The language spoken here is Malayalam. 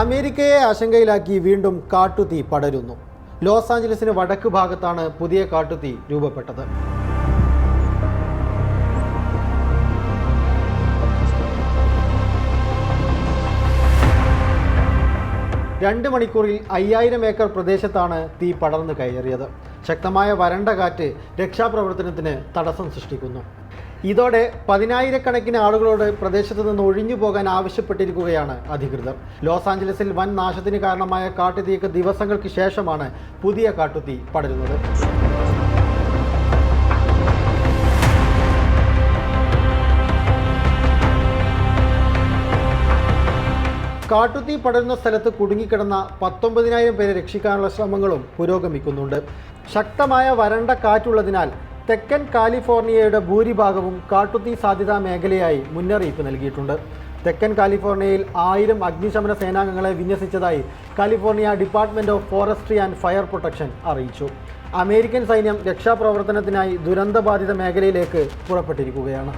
അമേരിക്കയെ ആശങ്കയിലാക്കി വീണ്ടും കാട്ടുതീ പടരുന്നു. ലോസ് ആഞ്ചലസിന് വടക്ക് ഭാഗത്താണ് പുതിയ കാട്ടുതീ രൂപപ്പെട്ടത്. രണ്ട് മണിക്കൂറിൽ അയ്യായിരം ഏക്കർ പ്രദേശത്താണ് തീ പടർന്നു കയറിയത്. ശക്തമായ വരണ്ട കാറ്റ് രക്ഷാപ്രവർത്തനത്തിന് തടസ്സം സൃഷ്ടിക്കുന്നു. ഇതോടെ പതിനായിരക്കണക്കിന് ആളുകളോട് പ്രദേശത്ത് നിന്ന് ഒഴിഞ്ഞു പോകാൻ ആവശ്യപ്പെട്ടിരിക്കുകയാണ് അധികൃതർ. ലോസ് ആഞ്ചലസിൽ വൻ നാശത്തിന് കാരണമായ കാട്ടുതീക്ക് ദിവസങ്ങൾക്ക് ശേഷമാണ് പുതിയ കാട്ടുതീ പടരുന്നത്. കാട്ടുതീ പടരുന്ന സ്ഥലത്ത് കുടുങ്ങിക്കിടന്ന പത്തൊമ്പതിനായിരം പേരെ രക്ഷിക്കാനുള്ള ശ്രമങ്ങളും പുരോഗമിക്കുന്നുണ്ട്. ശക്തമായ വരണ്ട കാറ്റുള്ളതിനാൽ തെക്കൻ കാലിഫോർണിയയുടെ ഭൂരിഭാഗവും കാട്ടുതീ സാധ്യതാ മേഖലയായി മുന്നറിയിപ്പ് നൽകിയിട്ടുണ്ട്. തെക്കൻ കാലിഫോർണിയയിൽ ആയിരം അഗ്നിശമന സേനാംഗങ്ങളെ വിന്യസിച്ചതായി California department of forestry and fire protection അറിയിച്ചു. അമേരിക്കൻ സൈന്യം രക്ഷാപ്രവർത്തനത്തിനായി ദുരന്തബാധിത മേഖലയിലേക്ക് പുറപ്പെട്ടിരിക്കുകയാണ്.